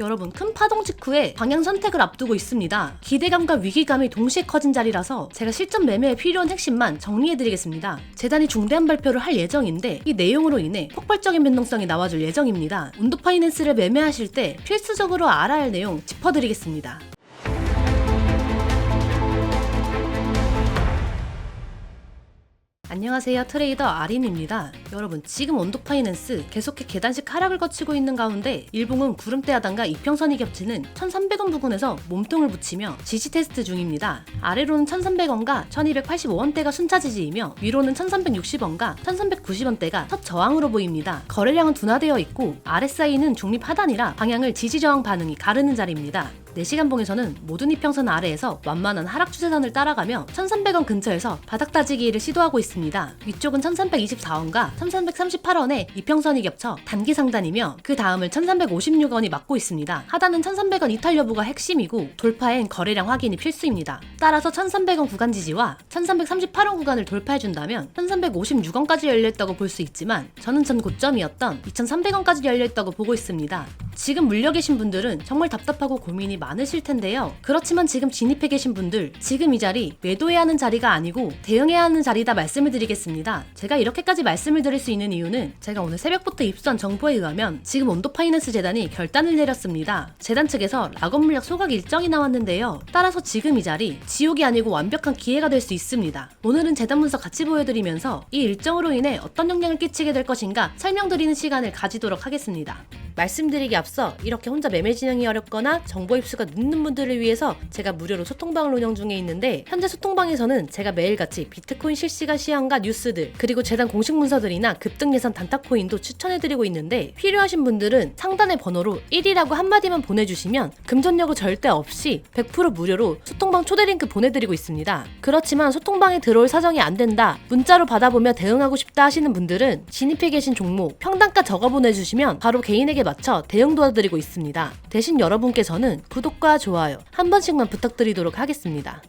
여러분 큰 파동 직후에 방향 선택을 앞두고 있습니다. 기대감과 위기감이 동시에 커진 자리라서 제가 실전 매매에 필요한 핵심만 정리해드리겠습니다. 재단이 중대한 발표를 할 예정인데 이 내용으로 인해 폭발적인 변동성이 나와줄 예정입니다. 온도 파이낸스를 매매하실 때 필수적으로 알아야 할 내용 짚어드리겠습니다. 안녕하세요 트레이더 아린입니다. 여러분 지금 온도 파이낸스 계속해 계단식 하락을 거치고 있는 가운데 일봉은 구름대 하단과 이평선이 겹치는 1300원 부근에서 몸통을 붙이며 지지 테스트 중입니다. 아래로는 1300원과 1285원대가 순차 지지이며 위로는 1360원과 1390원대가 첫 저항으로 보입니다. 거래량은 둔화되어 있고 RSI는 중립 하단이라 방향을 지지 저항 반응이 가르는 자리입니다. 4시간 봉에서는 모든 이평선 아래에서 완만한 하락 추세선을 따라가며 1300원 근처에서 바닥 따지기를 시도하고 있습니다. 위쪽은 1324원과 1338원의 이평선이 겹쳐 단기 상단이며 그 다음을 1356원이 막고 있습니다. 하단은 1300원 이탈 여부가 핵심이고 돌파엔 거래량 확인이 필수입니다. 따라서 1300원 구간 지지와 1338원 구간을 돌파해준다면 1356원까지 열려있다고 볼 수 있지만 저는 전 고점이었던 2300원까지 열려있다고 보고 있습니다. 지금 물려 계신 분들은 정말 답답하고 고민이 많으실 텐데요. 그렇지만 지금 진입해 계신 분들, 지금 이 자리 매도해야 하는 자리가 아니고 대응해야 하는 자리다 말씀을 드리겠습니다. 제가 이렇게까지 말씀을 드릴 수 있는 이유는 제가 오늘 새벽부터 입수한 정보에 의하면 지금 온도 파이낸스 재단이 결단을 내렸습니다. 재단 측에서 락업 물약 소각 일정이 나왔는데요. 따라서 지금 이 자리 지옥이 아니고 완벽한 기회가 될 수 있습니다. 오늘은 재단 문서 같이 보여드리면서 이 일정으로 인해 어떤 영향을 끼치게 될 것인가 설명드리는 시간을 가지도록 하겠습니다. 말씀드리기 앞서 이렇게 혼자 매매 진행이 어렵거나 정보 입수가 늦는 분들을 위해서 제가 무료로 소통방을 운영 중에 있는데 현재 소통방에서는 제가 매일같이 비트코인 실시간 시 황과 뉴스들 그리고 재단 공식 문서들이나 급등 예산 단타 코인도 추천해드리고 있는데 필요하신 분들은 상단의 번호로 1이라고 한마디만 보내주시면 금전여고 절대 없이 100% 무료로 소통방 초대 링크 보내드리고 있습니다. 그렇지만 소통방에 들어올 사정이 안 된다 문자로 받아보며 대응하고 싶다 하시는 분들은 진입해 계신 종목 평단가 적어 보내주시면 바로 개인에게 맞춰 대응 도와드리고 있습니다. 대신 여러분께서는 구독과 좋아요 한 번씩만 부탁드리도록 하겠습니다.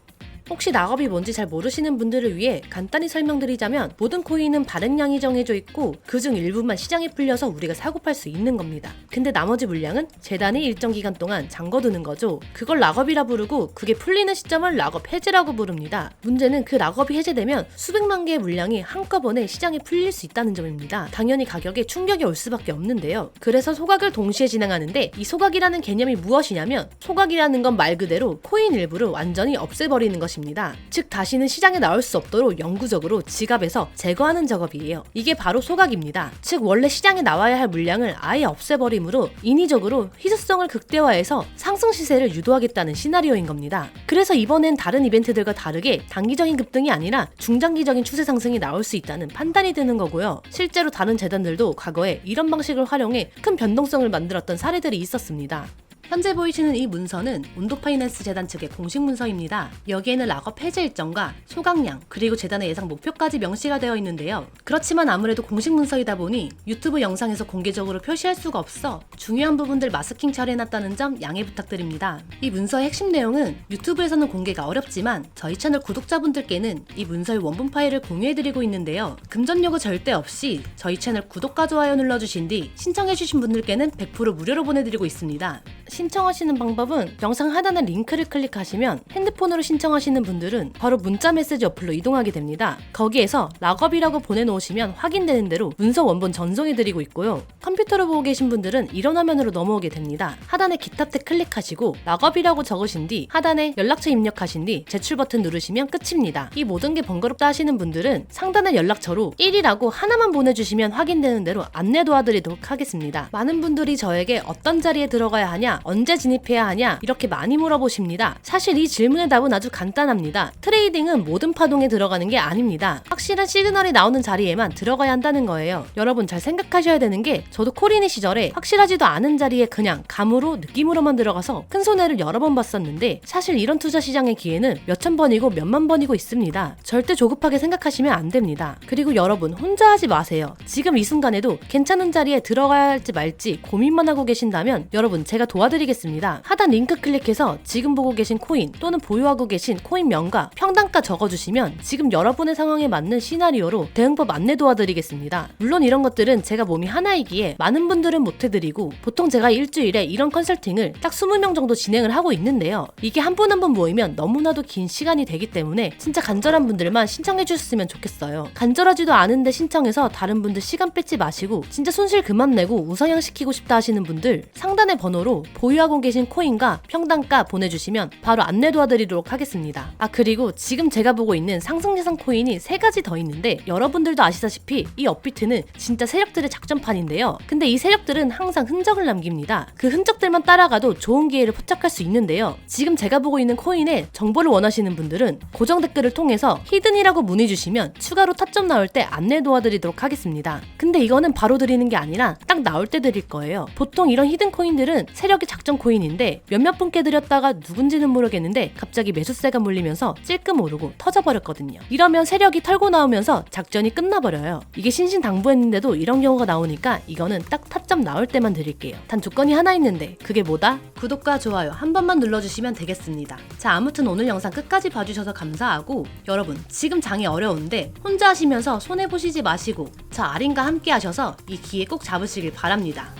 혹시 낙업이 뭔지 잘 모르시는 분들을 위해 간단히 설명드리자면 모든 코인은 발행량이 정해져 있고 그중 일부만 시장에 풀려서 우리가 사고 팔 수 있는 겁니다. 근데 나머지 물량은 재단이 일정 기간 동안 잠궈두는 거죠. 그걸 락업이라 부르고 그게 풀리는 시점을 락업 해제라고 부릅니다. 문제는 그 락업이 해제되면 수백만 개의 물량이 한꺼번에 시장에 풀릴 수 있다는 점입니다. 당연히 가격에 충격이 올 수밖에 없는데요. 그래서 소각을 동시에 진행하는데 이 소각이라는 개념이 무엇이냐면 소각이라는 건 말 그대로 코인 일부를 완전히 없애버리는 것입니다. 즉 다시는 시장에 나올 수 없도록 영구적으로 지갑에서 제거하는 작업이에요. 이게 바로 소각입니다. 즉 원래 시장에 나와야 할 물량을 아예 없애버림으로 인위적으로 희소성을 극대화해서 상승 시세를 유도하겠다는 시나리오인 겁니다. 그래서 이번엔 다른 이벤트들과 다르게 단기적인 급등이 아니라 중장기적인 추세 상승이 나올 수 있다는 판단이 드는 거고요. 실제로 다른 재단들도 과거에 이런 방식을 활용해 큰 변동성을 만들었던 사례들이 있었습니다. 현재 보이시는 이 문서는 온도 파이낸스 재단 측의 공식 문서입니다. 여기에는 락업 해제 일정과 소각량 그리고 재단의 예상 목표까지 명시가 되어 있는데요. 그렇지만 아무래도 공식 문서이다 보니 유튜브 영상에서 공개적으로 표시할 수가 없어 중요한 부분들 마스킹 처리해놨다는 점 양해 부탁드립니다. 이 문서의 핵심 내용은 유튜브에서는 공개가 어렵지만 저희 채널 구독자분들께는 이 문서의 원본 파일을 공유해드리고 있는데요. 금전 요구 절대 없이 저희 채널 구독과 좋아요 눌러주신 뒤 신청해주신 분들께는 100% 무료로 보내드리고 있습니다. 신청하시는 방법은 영상 하단의 링크를 클릭하시면 핸드폰으로 신청하시는 분들은 바로 문자 메시지 어플로 이동하게 됩니다. 거기에서 락업이라고 보내놓으시면 확인되는 대로 문서 원본 전송해드리고 있고요. 컴퓨터로 보고 계신 분들은 이런 화면으로 넘어오게 됩니다. 하단에 기타 탭 클릭하시고 락업이라고 적으신 뒤 하단에 연락처 입력하신 뒤 제출 버튼 누르시면 끝입니다. 이 모든 게 번거롭다 하시는 분들은 상단의 연락처로 1이라고 하나만 보내주시면 확인되는 대로 안내 도와드리도록 하겠습니다. 많은 분들이 저에게 어떤 자리에 들어가야 하냐, 언제 진입해야 하냐 이렇게 많이 물어보십니다. 사실 이 질문의 답은 아주 간단합니다. 트레이딩은 모든 파동에 들어가는 게 아닙니다. 확실한 시그널이 나오는 자리에만 들어가야 한다는 거예요. 여러분 잘 생각하셔야 되는 게 저도 코리니 시절에 확실하지도 않은 자리에 그냥 감으로 느낌으로만 들어가서 큰 손해를 여러 번 봤었는데 사실 이런 투자 시장의 기회는 몇천 번이고 몇만 번이고 있습니다. 절대 조급하게 생각하시면 안 됩니다. 그리고 여러분 혼자 하지 마세요. 지금 이 순간에도 괜찮은 자리에 들어가야 할지 말지 고민만 하고 계신다면 여러분 제가 도와드릴 도와드리겠습니다. 하단 링크 클릭해서 지금 보고 계신 코인 또는 보유하고 계신 코인명과 평단가 적어주시면 지금 여러분의 상황에 맞는 시나리오로 대응법 안내 도와드리겠습니다. 물론 이런 것들은 제가 몸이 하나이기에 많은 분들은 못해드리고 보통 제가 일주일에 이런 컨설팅을 딱 20명 정도 진행을 하고 있는데요. 이게 한 분 한 분 모이면 너무나도 긴 시간이 되기 때문에 진짜 간절한 분들만 신청해 주셨으면 좋겠어요. 간절하지도 않은데 신청해서 다른 분들 시간 뺏지 마시고 진짜 손실 그만 내고 우상향 시키고 싶다 하시는 분들 상단의 번호로 보유하고 계신 코인과 평단가 보내주시면 바로 안내 도와드리도록 하겠습니다. 아 그리고 지금 제가 보고 있는 상승 예상 코인이 세 가지 더 있는데 여러분들도 아시다시피 이 업비트는 진짜 세력들의 작전판인데요. 근데 이 세력들은 항상 흔적을 남깁니다. 그 흔적들만 따라가도 좋은 기회를 포착할 수 있는데요. 지금 제가 보고 있는 코인의 정보를 원하시는 분들은 고정 댓글을 통해서 히든이라고 문의 주시면 추가로 타점 나올 때 안내 도와드리도록 하겠습니다. 근데 이거는 바로 드리는 게 아니라 딱 나올 때 드릴 거예요. 보통 이런 히든 코인들은 세력의 작전 코인인데 몇몇 분께 드렸다가 누군지는 모르겠는데 갑자기 매수세가 몰리면서 찔끔 오르고 터져버렸거든요. 이러면 세력이 털고 나오면서 작전이 끝나버려요. 이게 신신당부했는데도 이런 경우가 나오니까 이거는 딱 타점 나올 때만 드릴게요. 단 조건이 하나 있는데 그게 뭐다? 구독과 좋아요 한 번만 눌러주시면 되겠습니다. 자 아무튼 오늘 영상 끝까지 봐주셔서 감사하고 여러분 지금 장이 어려운데 혼자 하시면서 손해 보시지 마시고 저 아린과 함께 하셔서 이 기회 꼭 잡으시길 바랍니다.